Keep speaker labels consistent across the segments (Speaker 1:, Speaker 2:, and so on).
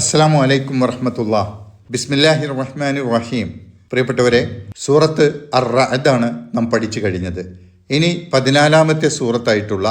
Speaker 1: അസ്സലാമു അലൈക്കും വറഹമത്തുള്ള. ബിസ്മില്ലാഹി റഹ്മാൻ റഹീം പ്രിയപ്പെട്ടവരെ സൂറത്ത് അർ റഅദാണ് നാം പഠിച്ചു കഴിഞ്ഞത്. ഇനി പതിനാലാമത്തെ സൂറത്തായിട്ടുള്ള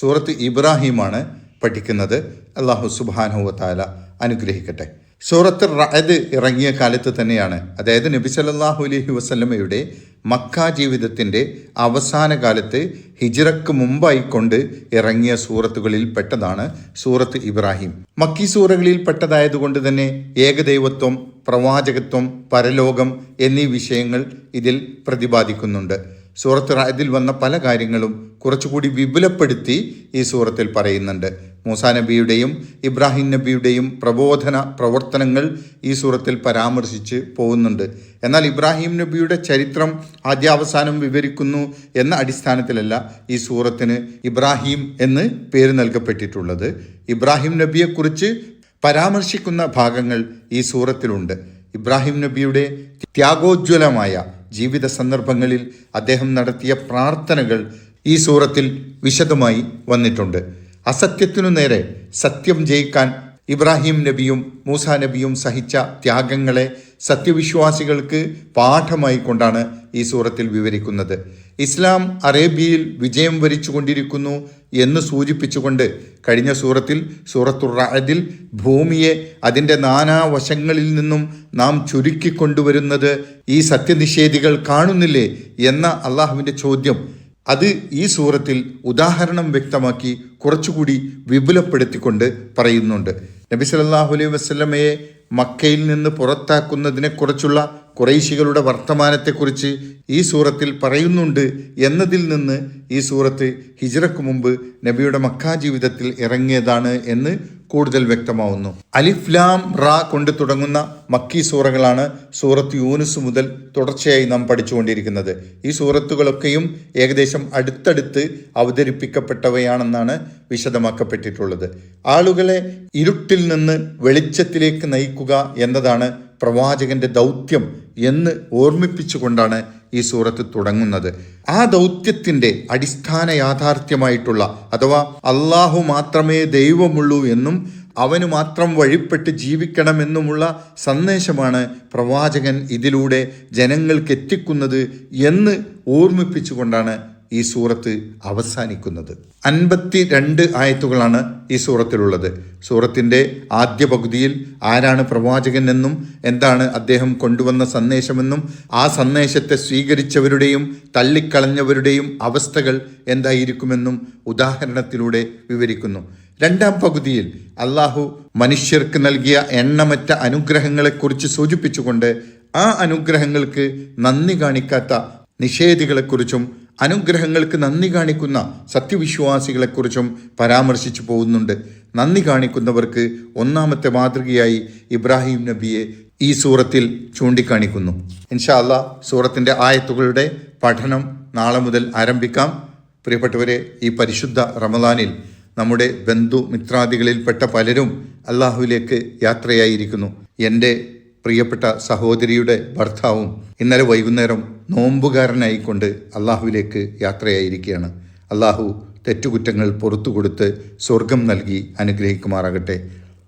Speaker 1: സൂറത്ത് ഇബ്രാഹിമാണ് പഠിക്കുന്നത്. അള്ളാഹു സുബാനഹു താല അനുഗ്രഹിക്കട്ടെ. സൂറത്ത് റഅദ് ഇറങ്ങിയ കാലത്ത് തന്നെയാണ്. അതായത് നബി സല്ലാഹു അലഹി വസല്ലമയുടെ മക്ക ജീവിതത്തിന്റെ അവസാന കാലത്ത് ഹിജ്റക്ക് മുമ്പായി കൊണ്ട് ഇറങ്ങിയ സൂറത്തുകളിൽ പെട്ടതാണ് സൂറത്ത് ഇബ്രാഹിം. മക്കി സൂറകളിൽ പെട്ടതായതുകൊണ്ട് തന്നെ ഏകദൈവത്വം പ്രവാചകത്വം പരലോകം എന്നീ വിഷയങ്ങൾ ഇതിൽ പ്രതിപാദിക്കുന്നുണ്ട്. സൂറത്ത് റായതിൽ വന്ന പല കാര്യങ്ങളും കുറച്ചുകൂടി വിപുലപ്പെടുത്തി ഈ സൂറത്തിൽ പറയുന്നുണ്ട്. മൂസാ നബിയുടെയും ഇബ്രാഹിം നബിയുടെയും പ്രബോധന പ്രവർത്തനങ്ങൾ ഈ സൂറത്തിൽ പരാമർശിച്ച് പോകുന്നുണ്ട്. എന്നാൽ ഇബ്രാഹിം നബിയുടെ ചരിത്രം ആദ്യാവസാനം വിവരിക്കുന്നു എന്ന അടിസ്ഥാനത്തിലല്ല ഈ സൂറത്തിന് ഇബ്രാഹിം എന്ന് പേര് നൽകപ്പെട്ടിട്ടുള്ളത്. ഇബ്രാഹിം നബിയെക്കുറിച്ച് പരാമർശിക്കുന്ന ഭാഗങ്ങൾ ഈ സൂറത്തിലുണ്ട്. ഇബ്രാഹിം നബിയുടെ ത്യാഗോജ്വലമായ ജീവിത സന്ദർഭങ്ങളിൽ അദ്ദേഹം നടത്തിയ പ്രാർത്ഥനകൾ ഈ സൂറത്തിൽ വിശദമായി വന്നിട്ടുണ്ട്. അസത്യത്തിനു നേരെ സത്യം ജയിക്കാൻ ഇബ്രാഹിം നബിയും മൂസ നബിയും സഹിച്ച ത്യാഗങ്ങളെ സത്യവിശ്വാസികൾക്ക് പാഠമായി കൊണ്ടാണ് ഈ സൂറത്തിൽ വിവരിക്കുന്നത്. ഇസ്ലാം അറേബ്യയിൽ വിജയം വരിച്ചുകൊണ്ടിരിക്കുന്നു എന്ന് സൂചിപ്പിച്ചുകൊണ്ട് കഴിഞ്ഞ സൂറത്തിൽ സൂറത്തുറഅദിൽ ഭൂമിയെ അതിന്റെ നാനാവശങ്ങളിൽ നിന്നും നാം ചുരുക്കിക്കൊണ്ടുവരുന്നത് ഈ സത്യനിഷേധികൾ കാണുന്നില്ലേ എന്ന അള്ളാഹുവിന്റെ ചോദ്യം അത് ഈ സൂറത്തിൽ ഉദാഹരണം വ്യക്തമാക്കി കുറച്ചുകൂടി വിപുലപ്പെടുത്തിക്കൊണ്ട് പറയുന്നുണ്ട്. നബി സല്ലല്ലാഹു അലൈഹി വസ്ലമയെ മക്കയിൽ നിന്ന് പുറത്താക്കുന്നതിനെക്കുറിച്ചുള്ള കുറേശികളുടെ വർത്തമാനത്തെക്കുറിച്ച് ഈ സൂറത്തിൽ പറയുന്നുണ്ട് എന്നതിൽ നിന്ന് ഈ സൂറത്ത് ഹിജറക്ക് മുമ്പ് നബിയുടെ മക്കാ ജീവിതത്തിൽ ഇറങ്ങിയതാണ് എന്ന് കൂടുതൽ വ്യക്തമാവുന്നു. അലിഫ്ലാം റാ കൊണ്ട് തുടങ്ങുന്ന മക്കി സൂറകളാണ് സൂറത്ത് യൂനുസ് മുതൽ തുടർച്ചയായി നാം പഠിച്ചുകൊണ്ടിരിക്കുന്നത്. ഈ സൂറത്തുകളൊക്കെയും ഏകദേശം അടുത്തടുത്ത് അവതരിപ്പിക്കപ്പെട്ടവയാണെന്നാണ് വിശദമാക്കപ്പെട്ടിട്ടുള്ളത്. ആളുകളെ ഇരുട്ടിൽ നിന്ന് വെളിച്ചത്തിലേക്ക് നയിക്കുക എന്നതാണ് പ്രവാചകന്റെ ദൗത്യം എന്ന് ഓർമ്മിപ്പിച്ചുകൊണ്ടാണ് ഈ സൂറത്ത് തുടങ്ങുന്നത്. ആ ദൗത്യത്തിന്റെ അടിസ്ഥാന യാഥാർത്ഥ്യമായിട്ടുള്ള അഥവാ അള്ളാഹു മാത്രമേ ദൈവമുള്ളൂ എന്നും അവന് മാത്രം വഴിപ്പെട്ട് ജീവിക്കണമെന്നുമുള്ള സന്ദേശമാണ് പ്രവാചകൻ ഇതിലൂടെ ജനങ്ങൾക്ക് എത്തിക്കുന്നത് എന്ന് ഓർമ്മിപ്പിച്ചുകൊണ്ടാണ് ഈ സൂറത്ത് അവസാനിക്കുന്നത്. അൻപത്തി രണ്ട് ആയത്തുകളാണ് ഈ സൂറത്തിലുള്ളത്. സൂറത്തിന്റെ ആദ്യ പകുതിയിൽ ആരാണ് പ്രവാചകൻ എന്നും എന്താണ് അദ്ദേഹം കൊണ്ടുവന്ന സന്ദേശമെന്നും ആ സന്ദേശത്തെ സ്വീകരിച്ചവരുടെയും തള്ളിക്കളഞ്ഞവരുടെയും അവസ്ഥകൾ എന്തായിരിക്കുമെന്നും ഉദാഹരണത്തിലൂടെ വിവരിക്കുന്നു. രണ്ടാം പകുതിയിൽ അള്ളാഹു മനുഷ്യർക്ക് നൽകിയ എണ്ണമറ്റ അനുഗ്രഹങ്ങളെക്കുറിച്ച് സൂചിപ്പിച്ചുകൊണ്ട് ആ അനുഗ്രഹങ്ങൾക്ക് നന്ദി കാണിക്കാത്ത നിഷേധികളെക്കുറിച്ചും അനുഗ്രഹങ്ങൾക്ക് നന്ദി കാണിക്കുന്ന സത്യവിശ്വാസികളെക്കുറിച്ചും പരാമർശിച്ചു പോകുന്നുണ്ട്. നന്ദി കാണിക്കുന്നവർക്ക് ഒന്നാമത്തെ മാതൃകയായി ഇബ്രാഹിം നബിയെ ഈ സൂറത്തിൽ ചൂണ്ടിക്കാണിക്കുന്നു. ഇൻഷാ അല്ലാ സൂറത്തിന്റെ ആയത്തുകളുടെ പഠനം നാളെ മുതൽ ആരംഭിക്കാം. പ്രിയപ്പെട്ടവരെ ഈ പരിശുദ്ധ റമദാനിൽ നമ്മുടെ ബന്ധു മിത്രാദികളിൽപ്പെട്ട പലരും അള്ളാഹുവിലേക്ക് യാത്രയായിരിക്കുന്നു. എന്റെ പ്രിയപ്പെട്ട സഹോദരിയുടെ ഭർത്താവും ഇന്നലെ വൈകുന്നേരം നോമ്പുകാരനായിക്കൊണ്ട് അള്ളാഹുവിലേക്ക് യാത്രയായിരിക്കുകയാണ്. അള്ളാഹു തെറ്റുകുറ്റങ്ങൾ പുറത്തു കൊടുത്ത് സ്വർഗം നൽകി അനുഗ്രഹിക്കുമാറാകട്ടെ.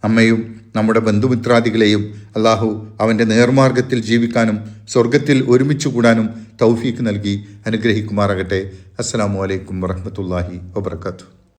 Speaker 1: അമ്മയും നമ്മുടെ ബന്ധുമിത്രാദികളെയും അള്ളാഹു അവന്റെ നേർമാർഗത്തിൽ ജീവിക്കാനും സ്വർഗത്തിൽ ഒരുമിച്ച് കൂടാനും തൗഫീക്ക് നൽകി അനുഗ്രഹിക്കുമാറാകട്ടെ. അസ്സാം വലൈക്കും വറഹമത്തല്ലാഹി വാബർക്കാത്തു